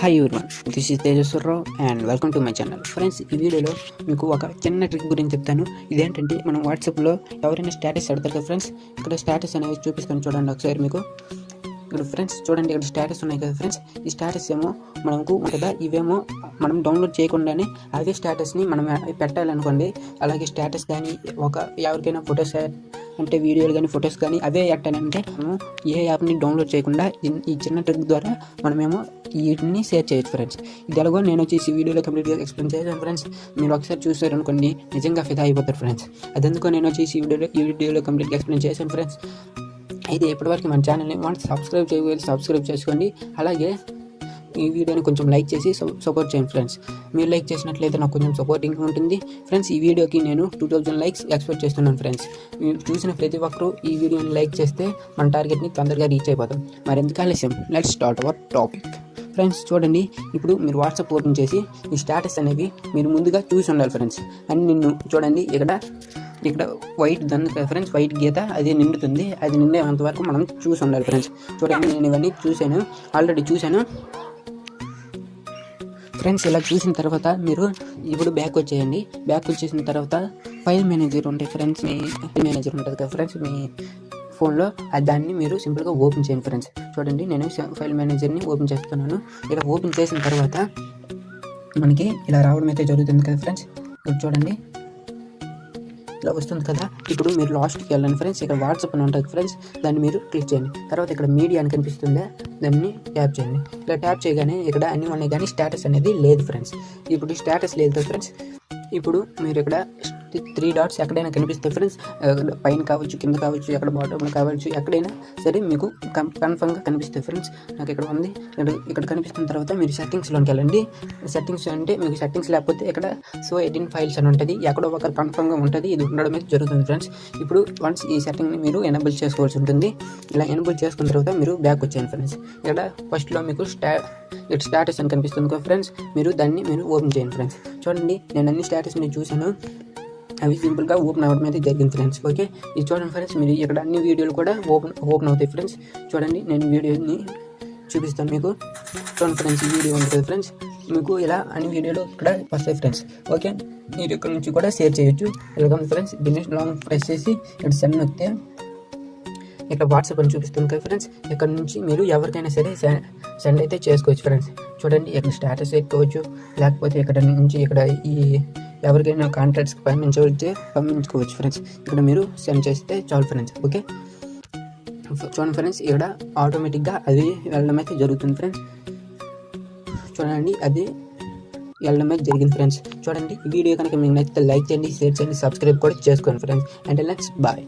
Hi everyone this is Tejaswararao and welcome to my channel friends ఈ వీడియోలో మీకు ఒక చిన్న ట్రిక్ గురించి చెప్తాను. ఇదేంటంటే మనం వాట్సాప్లో ఎవరైనా స్టేటస్ పెడతారు కదా ఫ్రెండ్స్ ఇక్కడ స్టేటస్ అనేవి చూపిస్తాను చూడండి ఒకసారి మీకు. ఇక్కడ ఫ్రెండ్స్ చూడండి ఇక్కడ స్టేటస్ ఉన్నాయి కదా ఫ్రెండ్స్ ఈ స్టేటస్ ఏమో మనకు ఉంటుందా? ఇవేమో మనం డౌన్లోడ్ చేయకుండానే అదే స్టేటస్ని మనం పెట్టాలనుకోండి. అలాగే స్టేటస్ కానీ ఒక ఎవరికైనా ఫొటోస్ అంటే వీడియోలు కానీ ఫొటోస్ కానీ అవే ఎట్టాలంటే మనము ఏ యాప్ని డౌన్లోడ్ చేయకుండా ఈ చిన్న ట్రిక్ ద్వారా మనమేమో వీటిని షేర్ చేయొచ్చు ఫ్రెండ్స్ ఇది ఎలాగో నేను వచ్చేసి ఈ వీడియోలో కంప్లీట్గా ఎక్స్ప్లెయిన్ చేశాను ఫ్రెండ్స్ మీరు ఒకసారి చూసారు అనుకోండి నిజంగా ఫిదా అయిపోతారు ఫ్రెండ్స్ అదెందుకో నేను వచ్చేసి ఈ వీడియోలో ఈ వీడియోలో కంప్లీట్గా ఎక్స్ప్లెయిన్ చేశాను ఫ్రెండ్స్ అయితే ఇప్పటివరకు మన ఛానల్ని వాటి సబ్స్క్రైబ్ చేయగలి సబ్స్క్రైబ్ చేసుకోండి. అలాగే ఈ వీడియోని కొంచెం లైక్ చేసి సపోర్ట్ చేయండి ఫ్రెండ్స్ మీరు లైక్ చేసినట్లయితే నాకు కొంచెం సపోర్టింగ్ ఉంటుంది. ఫ్రెండ్స్ ఈ వీడియోకి నేను టూ థౌజండ్ లైక్స్ ఎక్స్పెక్ట్ చేస్తున్నాను ఫ్రెండ్స్ మీరు చూసిన ప్రతి ఒక్కరూ ఈ వీడియోని లైక్ చేస్తే మన టార్గెట్ని తొందరగా రీచ్ అయిపోతాం. మరి ఎందుకు ఆలస్యం? Let start our topic friends చూడండి ఇప్పుడు మీరు వాట్సాప్ ఓపెన్ చేసి ఈ స్టేటస్ అనేవి మీరు ముందుగా చూసి ఉండాలి ఫ్రెండ్స్ అని నిన్ను చూడండి ఇక్కడ ఇక్కడ వైట్ దన్ ఫ్రెండ్స్ వైట్ గీత అది నిండుతుంది. అది నిండేంత వరకు మనం చూసి ఉండాలి ఫ్రెండ్స్ చూడండి నేను ఇవన్నీ చూశాను. ఆల్రెడీ చూశాను. ఫ్రెండ్స్ ఇలా చూసిన తర్వాత మీరు ఇప్పుడు బ్యాక్ వచ్చేయండి. బ్యాక్ వచ్చేసిన తర్వాత ఫైల్ మేనేజర్ ఉంటాయి ఫ్రెండ్స్ మీ ఫైల్ మేనేజర్ ఉంటుంది కదా ఫ్రెండ్స్ మీ ఫోన్లో దాన్ని మీరు సింపుల్గా ఓపెన్ చేయండి ఫ్రెండ్స్ చూడండి నేను ఫైల్ మేనేజర్ని ఓపెన్ చేస్తున్నాను. ఇలా ఓపెన్ చేసిన తర్వాత మనకి ఇలా రావడం అయితే జరుగుతుంది కదా ఫ్రెండ్స్ చూడండి ఇలా వస్తుంది కదా. ఇప్పుడు మీరు లాస్ట్కి వెళ్ళండి ఫ్రెండ్స్ ఇక్కడ వాట్సాప్ అని ఉంటుంది ఫ్రెండ్స్ దాన్ని మీరు క్లిక్ చేయండి. తర్వాత ఇక్కడ మీడియా అని కనిపిస్తుందా? దాన్ని ట్యాప్ చేయండి. ఇలా ట్యాప్ చేయగానే ఇక్కడ అన్ని ఉన్నాయి కానీ స్టేటస్ అనేది లేదు ఫ్రెండ్స్ ఇప్పుడు స్టేటస్ లేదు కదా ఫ్రెండ్స్ ఇప్పుడు మీరు ఇక్కడ త్రీ డాట్స్ ఎక్కడైనా కనిపిస్తాయి ఫ్రెండ్స్ పైన కావచ్చు కింద కావచ్చు ఎక్కడ బాటంలో కావచ్చు ఎక్కడైనా సరే మీకు కన్ఫర్మ్గా కనిపిస్తాయి ఫ్రెండ్స్ నాకు ఇక్కడ ఉంది. ఇక్కడ కనిపిస్తున్న తర్వాత మీరు సెట్టింగ్స్లోకి వెళ్ళండి. సెట్టింగ్స్ అంటే మీకు సెట్టింగ్స్ లేకపోతే ఇక్కడ సో ఎయిటీన్ ఫైల్స్ అని ఉంటుంది. ఎక్కడో ఒక కన్ఫర్మ్గా ఉంటుంది. ఇది ఉండడం అయితే జరుగుతుంది ఫ్రెండ్స్ ఇప్పుడు వన్స్ ఈ సెట్టింగ్ని మీరు ఎనబుల్ చేసుకోవాల్సి ఉంటుంది. ఇలా ఎనబుల్ చేసుకున్న తర్వాత మీరు బ్యాక్ వచ్చేయండి ఫ్రెండ్స్ ఇక్కడ ఫస్ట్లో మీకు స్టా ఇక్కడ స్టేటస్ అని కనిపిస్తుంది ఫ్రెండ్స్ మీరు దాన్ని మీరు ఓపెన్ చేయండి ఫ్రెండ్స్ చూడండి నేను అన్ని స్టేటస్ని చూశాను. అవి సింపుల్గా ఓపెన్ అవ్వడం అయితే జరిగింది ఫ్రెండ్స్. ఓకే? ఇది చూడండి ఫ్రెండ్స్ మీరు ఇక్కడ అన్ని వీడియోలు కూడా ఓపెన్ ఓపెన్ అవుతాయి ఫ్రెండ్స్. చూడండి నేను వీడియోని చూపిస్తాను మీకు. చూడండి ఫ్రెండ్స్ ఈ వీడియో ఉంటుంది ఫ్రెండ్స్. మీకు ఇలా అన్ని వీడియోలు ఇక్కడ వస్తాయి ఫ్రెండ్స్. ఓకే? మీరు ఇక్కడ నుంచి కూడా షేర్ చేయొచ్చు. వెల్కమ్ ఫ్రెండ్స్ దీన్ని లాంగ్ ప్రెస్ చేసి ఇక్కడ సెండ్ నొక్కితే ఇక్కడ వాట్సాప్ అని చూపిస్తుంది కదా ఫ్రెండ్స్. ఇక్కడ నుంచి మీరు ఎవరికైనా సరే సెండ్ అయితే చేసుకోవచ్చు ఫ్రెండ్స్. చూడండి ఇక్కడ స్టేటస్ ఎక్కోవచ్చు లేకపోతే ఇక్కడ నుంచి ఇక్కడ ఈ ఎవరికైనా కాంట్రాక్ట్స్కి పంపించవచ్చు పంపించుకోవచ్చు ఫ్రెండ్స్ ఇక్కడ మీరు సెండ్ చేస్తే చాలు ఫ్రెండ్స్ ఓకే చూడండి ఫ్రెండ్స్ ఇక్కడ ఆటోమేటిక్గా అది వెళ్ళడం అయితే జరుగుతుంది ఫ్రెండ్స్ చూడండి అది వెళ్ళడం అయితే జరిగింది ఫ్రెండ్స్ చూడండి ఈ వీడియో కనుక మీకు నచ్చితే లైక్ చేయండి షేర్ చేయండి సబ్స్క్రైబ్ కూడా చేసుకోండి ఫ్రెండ్స్ అండ్ లెట్స్ బాయ్